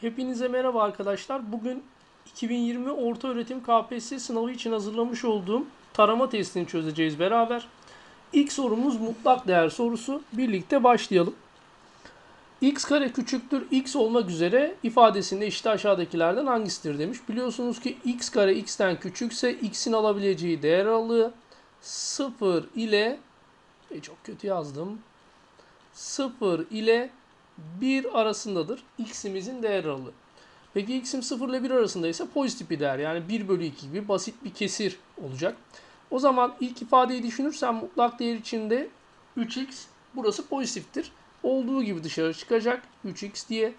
Hepinize merhaba arkadaşlar. Bugün 2020 Ortaöğretim KPSS sınavı için hazırlamış olduğum tarama testini çözeceğiz beraber. İlk sorumuz mutlak değer sorusu. Birlikte başlayalım. x kare küçüktür x olmak üzere ifadesinde işte aşağıdakilerden hangisidir demiş. Biliyorsunuz ki x kare x'ten küçükse x'in alabileceği değer aralığı 0 ile e, çok kötü yazdım. 0 ile 1 arasındadır. X'imizin değer aralığı. Peki x'im 0 ile 1 arasındaysa pozitif bir değer. Yani 1 bölü 2 gibi basit bir kesir olacak. O zaman ilk ifadeyi düşünürsem mutlak değer içinde 3x burası pozitiftir. Olduğu gibi dışarı çıkacak 3x diye.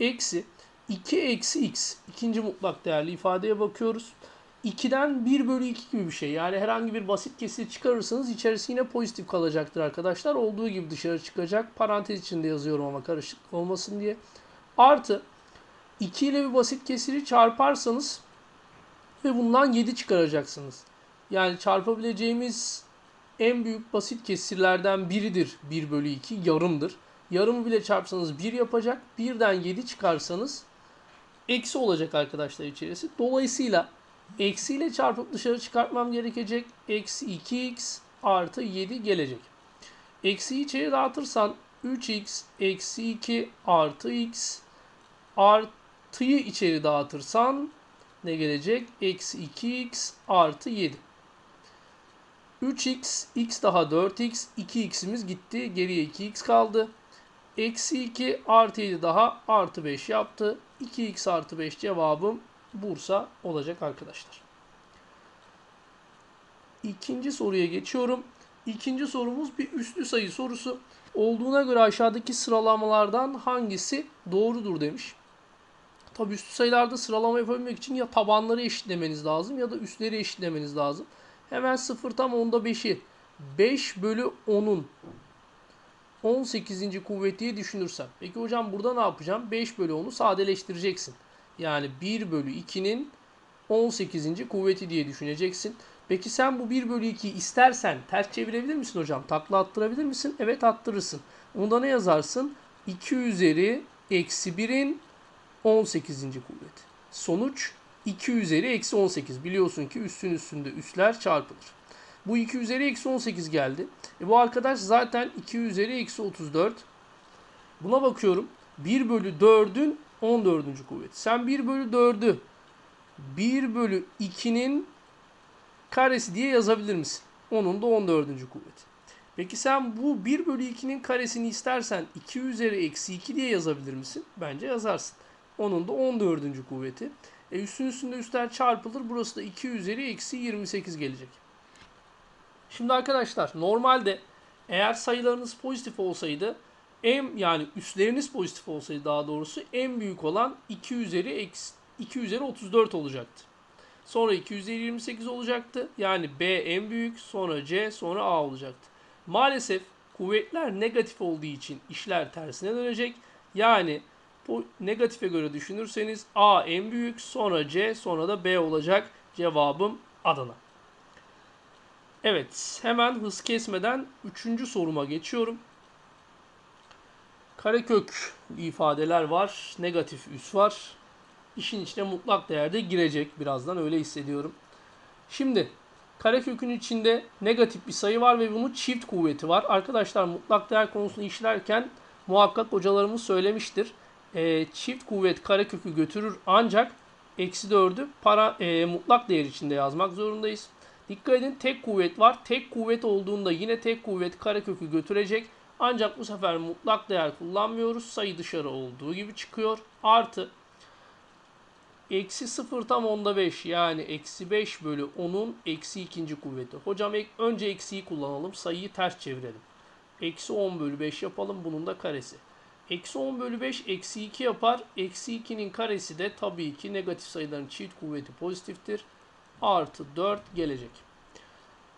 Eksi 2 eksi x ikinci mutlak değerli ifadeye bakıyoruz. 2'den 1 bölü 2 gibi bir şey. Yani herhangi bir basit kesir çıkarırsanız içerisi yine pozitif kalacaktır arkadaşlar. Olduğu gibi dışarı çıkacak. Parantez içinde yazıyorum ama karışıklık olmasın diye. Artı 2 ile bir basit kesiri çarparsanız ve bundan 7 çıkaracaksınız. Yani çarpabileceğimiz en büyük basit kesirlerden biridir 1 bölü 2 yarımdır. Yarımı bile çarpsanız 1 yapacak. 1'den 7 çıkarsanız eksi olacak arkadaşlar içerisi. Dolayısıyla eksiyle çarpıp dışarı çıkartmam gerekecek. Eksi 2x artı 7 gelecek. Eksiyi içeri dağıtırsan 3x eksi 2 artı x artıyı içeri dağıtırsan ne gelecek? Eksi 2x artı 7. 3x, x daha 4x, 2x'imiz gitti. Geriye 2x kaldı. Eksi 2 artı 7 daha artı 5 yaptı. 2x artı 5 cevabım Bursa olacak arkadaşlar. İkinci soruya geçiyorum. İkinci sorumuz bir üslü sayı sorusu. Olduğuna göre aşağıdaki sıralamalardan hangisi doğrudur demiş. Tabi üslü sayılarda sıralama yapabilmek için ya tabanları eşitlemeniz lazım ya da üstleri eşitlemeniz lazım. Hemen 0 tam onda 5'i 5 bölü 10'un 18. kuvvet diye düşünürsem. Peki hocam burada ne yapacağım? 5 bölü 10'u sadeleştireceksin. Yani 1 bölü 2'nin 18. kuvveti diye düşüneceksin. Peki sen bu 1 bölü 2'yi istersen ters çevirebilir misin hocam? Takla attırabilir misin? Evet attırırsın. Onda ne yazarsın? 2 üzeri eksi 1'in 18. kuvveti. Sonuç 2 üzeri eksi 18. Biliyorsun ki üstün üstünde üsler çarpılır. Bu 2 üzeri eksi 18 geldi. E bu arkadaş zaten 2 üzeri eksi 34. Buna bakıyorum. 1 bölü 4'ün 14. kuvveti. Sen 1 bölü 4'ü 1 bölü 2'nin karesi diye yazabilir misin? Onun da 14. kuvveti. Peki sen bu 1 bölü 2'nin karesini istersen 2 üzeri eksi 2 diye yazabilir misin? Bence yazarsın. Onun da 14. kuvveti. E üstün üstünde üstler çarpılır. Burası da 2 üzeri eksi 28 gelecek. Şimdi arkadaşlar normalde eğer sayılarınız pozitif olsaydı en yani üstleriniz pozitif olsaydı daha doğrusu en büyük olan 2 üzeri eksi 2 üzeri 34 olacaktı. Sonra 2 üzeri 28 olacaktı. Yani B en büyük, sonra C, sonra A olacaktı. Maalesef kuvvetler negatif olduğu için işler tersine dönecek. Yani bu negatife göre düşünürseniz A en büyük, sonra C, sonra da B olacak. Cevabım Adana. Evet, hemen hız kesmeden 3. soruma geçiyorum. Karekök ifadeler var. Negatif üs var. İşin içine mutlak değerde girecek. Birazdan öyle hissediyorum. Şimdi karekökün içinde negatif bir sayı var ve bunun çift kuvveti var. Arkadaşlar mutlak değer konusunu işlerken muhakkak hocalarımız söylemiştir. E, çift kuvvet karekökü götürür ancak eksi 4'ü para, e, mutlak değer içinde yazmak zorundayız. Dikkat edin tek kuvvet var. Tek kuvvet olduğunda yine tek kuvvet karekökü götürecek. Ancak bu sefer mutlak değer kullanmıyoruz. Sayı dışarı olduğu gibi çıkıyor. Artı eksi 0 tam onda 5 yani eksi 5 bölü 10'un eksi ikinci kuvveti. Hocam önce eksiyi kullanalım. Sayıyı ters çevirelim. Eksi 10 bölü 5 yapalım. Bunun da karesi. Eksi 10 bölü 5 eksi 2 yapar. Eksi 2'nin karesi de tabii ki negatif sayıların çift kuvveti pozitiftir. Artı 4 gelecek.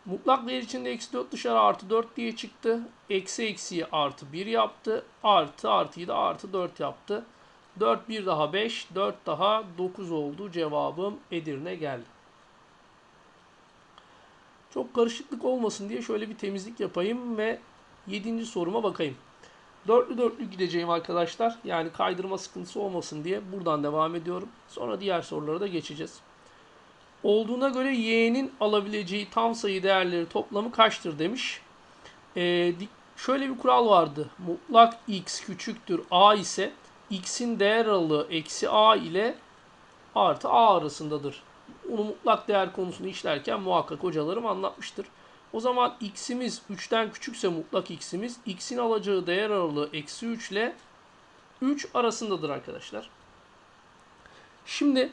Mutlak değer içinde eksi 4 dışarı artı 4 diye çıktı. Eksi eksiyi artı 1 yaptı. Artı artıyı da artı 4 yaptı. 4 bir daha 5, 4 daha 9 oldu. Cevabım Edirne geldi. Çok karışıklık olmasın diye şöyle bir temizlik yapayım ve 7. soruma bakayım. Dörtlü dörtlü gideceğim arkadaşlar. Yani kaydırma sıkıntısı olmasın diye buradan devam ediyorum. Sonra diğer sorulara da geçeceğiz. Olduğuna göre y'nin alabileceği tam sayı değerleri toplamı kaçtır demiş. Ee, şöyle bir kural vardı. Mutlak x küçüktür a ise x'in değer aralığı eksi a ile artı a arasındadır. Bunu mutlak değer konusunu işlerken muhakkak hocalarım anlatmıştır. O zaman x'imiz 3'ten küçükse mutlak x'imiz x'in alacağı değer aralığı eksi 3 ile 3 arasındadır arkadaşlar. Şimdi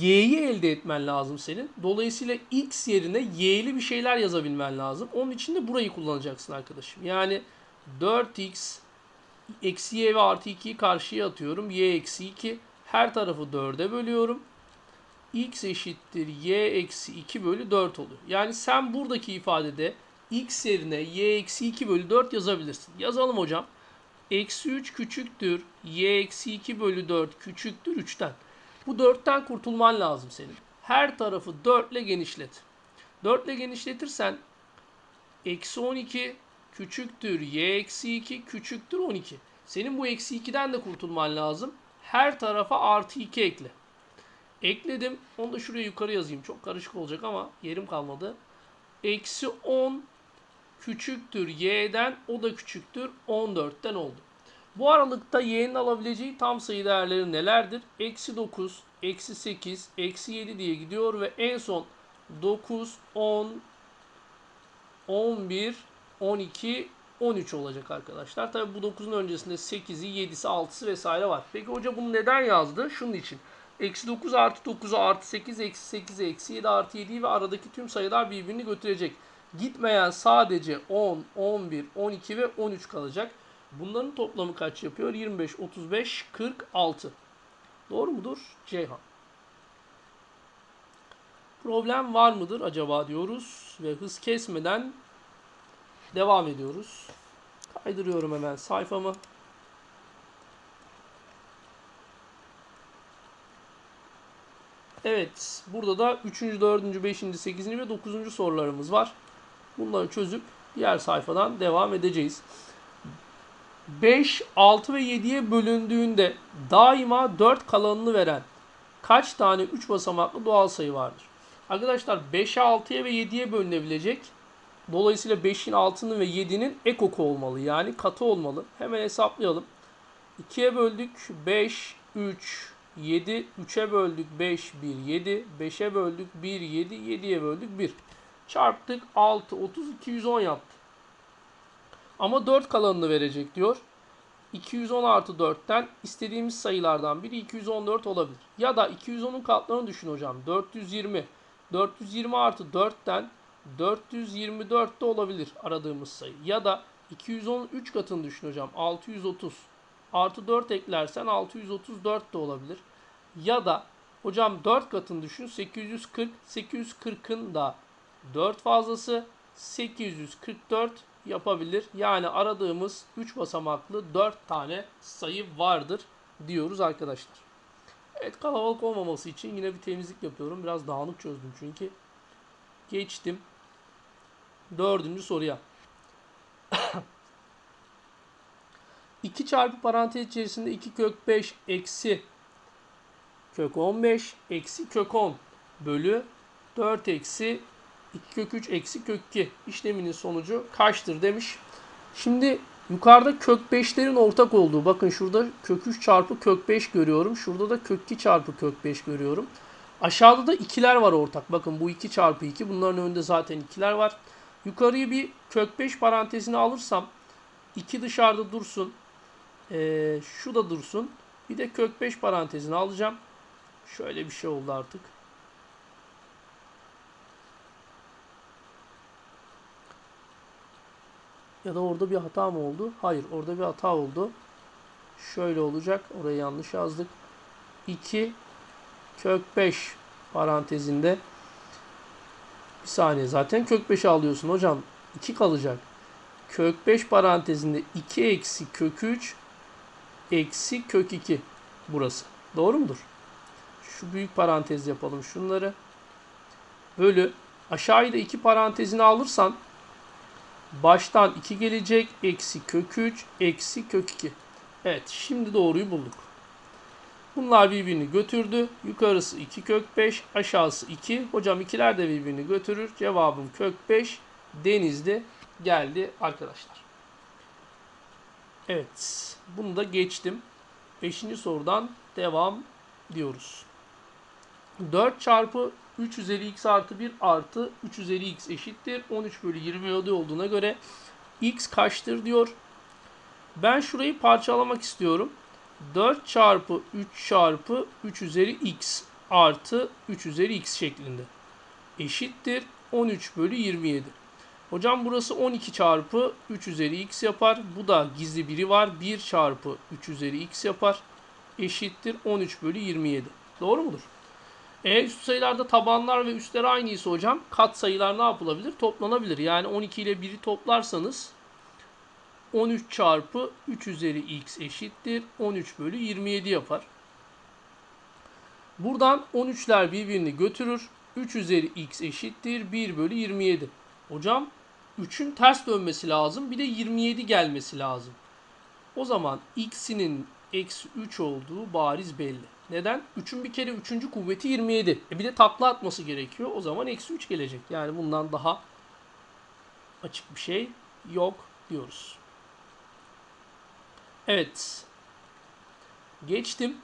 y'yi elde etmen lazım senin. Dolayısıyla x yerine y'li bir şeyler yazabilmen lazım. Onun için de burayı kullanacaksın arkadaşım. Yani 4x eksi y ve artı 2'yi karşıya atıyorum. y eksi 2 her tarafı 4'e bölüyorum x eşittir y eksi 2 bölü 4 oluyor. Yani sen buradaki ifadede x yerine y eksi 2 bölü 4 yazabilirsin. Yazalım hocam. Eksi 3 küçüktür y eksi 2 bölü 4 küçüktür 3'ten. Bu 4'ten kurtulman lazım senin. Her tarafı 4 ile genişlet. 4 ile genişletirsen eksi 12 küçüktür y eksi 2 küçüktür 12. Senin bu eksi 2'den de kurtulman lazım. Her tarafa artı 2 ekle. Ekledim. Onu da şuraya yukarı yazayım. Çok karışık olacak ama yerim kalmadı. Eksi 10 küçüktür y'den. O da küçüktür 14'ten oldu. Bu aralıkta y'nin alabileceği tam sayı değerleri nelerdir? Eksi 9, eksi 8, eksi 7 diye gidiyor ve en son 9, 10, 11, 12, 13 olacak arkadaşlar. Tabi bu 9'un öncesinde 8'i, 7'si, 6'sı vesaire var. Peki hoca bunu neden yazdı? Şunun için. Eksi 9 artı 9'u artı 8 eksi 8 eksi 7 artı 7'yi ve aradaki tüm sayılar birbirini götürecek. Gitmeyen sadece 10, 11, 12 ve 13 kalacak. Bunların toplamı kaç yapıyor? 25, 35, 46. Doğru mudur? Ceyhan. Problem var mıdır acaba diyoruz ve hız kesmeden devam ediyoruz. Kaydırıyorum hemen sayfamı. Evet, burada da 3. 4. 5. 8. ve 9. sorularımız var. Bunları çözüp diğer sayfadan devam edeceğiz. 5, 6 ve 7'ye bölündüğünde daima 4 kalanını veren kaç tane 3 basamaklı doğal sayı vardır? Arkadaşlar 5'e 6'ya ve 7'ye bölünebilecek. Dolayısıyla 5'in 6'nın ve 7'nin ek oku olmalı. Yani katı olmalı. Hemen hesaplayalım. 2'ye böldük 5, 3, 7, 3'e böldük 5, 1, 7. 5'e böldük 1, 7. 7'ye böldük 1. Çarptık 6, 30, 210 yaptı. Ama 4 kalanını verecek diyor. 210 artı 4'ten istediğimiz sayılardan biri 214 olabilir. Ya da 210'un katlarını düşün hocam. 420. 420 artı 4'ten 424 de olabilir aradığımız sayı. Ya da 210'un 3 katını düşün hocam. 630. Artı 4 eklersen 634 de olabilir. Ya da hocam 4 katını düşün 840. 840'ın da 4 fazlası 844 yapabilir. Yani aradığımız 3 basamaklı 4 tane sayı vardır diyoruz arkadaşlar. Evet kalabalık olmaması için yine bir temizlik yapıyorum. Biraz dağınık çözdüm çünkü. Geçtim. Dördüncü soruya. 2 çarpı parantez içerisinde 2 kök 5 eksi kök 15 eksi kök 10 bölü 4 eksi 2 kök 3 eksi kök 2 işleminin sonucu kaçtır demiş. Şimdi yukarıda kök 5'lerin ortak olduğu bakın şurada kök 3 çarpı kök 5 görüyorum. Şurada da kök 2 çarpı kök 5 görüyorum. Aşağıda da ikiler var ortak. Bakın bu 2 çarpı 2 bunların önünde zaten ikiler var. Yukarıyı bir kök 5 parantezine alırsam 2 dışarıda dursun. Ee, şu da dursun. Bir de kök 5 parantezini alacağım. Şöyle bir şey oldu artık. Ya da orada bir hata mı oldu? Hayır orada bir hata oldu. Şöyle olacak. Orayı yanlış yazdık. 2 kök 5 parantezinde bir saniye zaten kök 5 alıyorsun hocam. 2 kalacak. Kök 5 parantezinde 2 eksi kök 3 eksi kök 2 burası. Doğru mudur? Şu büyük parantez yapalım şunları. Bölü aşağıya da 2 parantezini alırsan Baştan 2 gelecek. Eksi kök 3. Eksi kök 2. Evet şimdi doğruyu bulduk. Bunlar birbirini götürdü. Yukarısı 2 kök 5. Aşağısı 2. Hocam ikiler de birbirini götürür. Cevabım kök 5. Denizli geldi arkadaşlar. Evet. Bunu da geçtim. 5. sorudan devam diyoruz. 4 çarpı 3 üzeri x artı 1 artı 3 üzeri x eşittir. 13 bölü 20 olduğuna göre x kaçtır diyor. Ben şurayı parçalamak istiyorum. 4 çarpı 3 çarpı 3 üzeri x artı 3 üzeri x şeklinde. Eşittir 13 bölü 27. Hocam burası 12 çarpı 3 üzeri x yapar. Bu da gizli biri var. 1 çarpı 3 üzeri x yapar. Eşittir 13 bölü 27. Doğru mudur? Eğer üst sayılarda tabanlar ve üstler aynıysa hocam kat sayılar ne yapılabilir? Toplanabilir. Yani 12 ile 1'i toplarsanız 13 çarpı 3 üzeri x eşittir. 13 bölü 27 yapar. Buradan 13'ler birbirini götürür. 3 üzeri x eşittir. 1 bölü 27. Hocam 3'ün ters dönmesi lazım. Bir de 27 gelmesi lazım. O zaman x'inin eksi 3 olduğu bariz belli. Neden? 3'ün bir kere 3. kuvveti 27. E bir de takla atması gerekiyor. O zaman eksi 3 gelecek. Yani bundan daha açık bir şey yok diyoruz. Evet. Geçtim.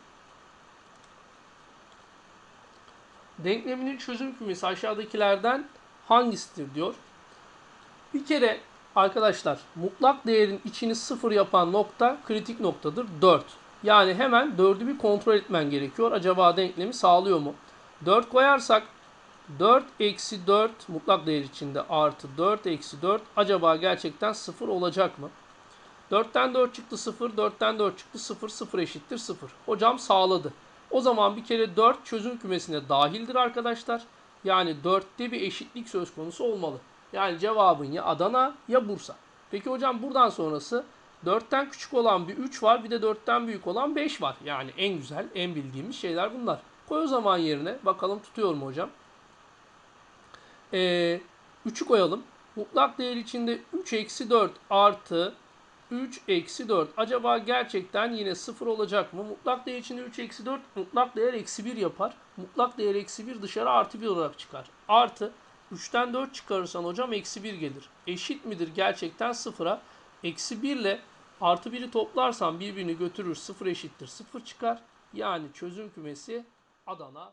Denkleminin çözüm kümesi aşağıdakilerden hangisidir diyor. Bir kere arkadaşlar mutlak değerin içini sıfır yapan nokta kritik noktadır 4. Yani hemen 4'ü bir kontrol etmen gerekiyor. Acaba denklemi sağlıyor mu? 4 koyarsak 4 eksi 4 mutlak değer içinde artı 4 eksi 4 acaba gerçekten 0 olacak mı? 4'ten 4 çıktı 0, 4'ten 4 çıktı 0, 0 eşittir 0. Hocam sağladı. O zaman bir kere 4 çözüm kümesine dahildir arkadaşlar. Yani 4'te bir eşitlik söz konusu olmalı. Yani cevabın ya Adana ya Bursa. Peki hocam buradan sonrası 4'ten küçük olan bir 3 var bir de 4'ten büyük olan 5 var. Yani en güzel en bildiğimiz şeyler bunlar. Koy o zaman yerine bakalım tutuyor mu hocam. Ee, 3'ü koyalım. Mutlak değer içinde 3 eksi 4 artı 3 eksi 4. Acaba gerçekten yine 0 olacak mı? Mutlak değer içinde 3 eksi 4 mutlak değer eksi 1 yapar. Mutlak değer eksi 1 dışarı artı 1 olarak çıkar. Artı 3'ten 4 çıkarırsan hocam eksi 1 gelir. Eşit midir gerçekten 0'a? Eksi 1 ile artı 1'i toplarsan birbirini götürür 0 eşittir 0 çıkar. Yani çözüm kümesi Adana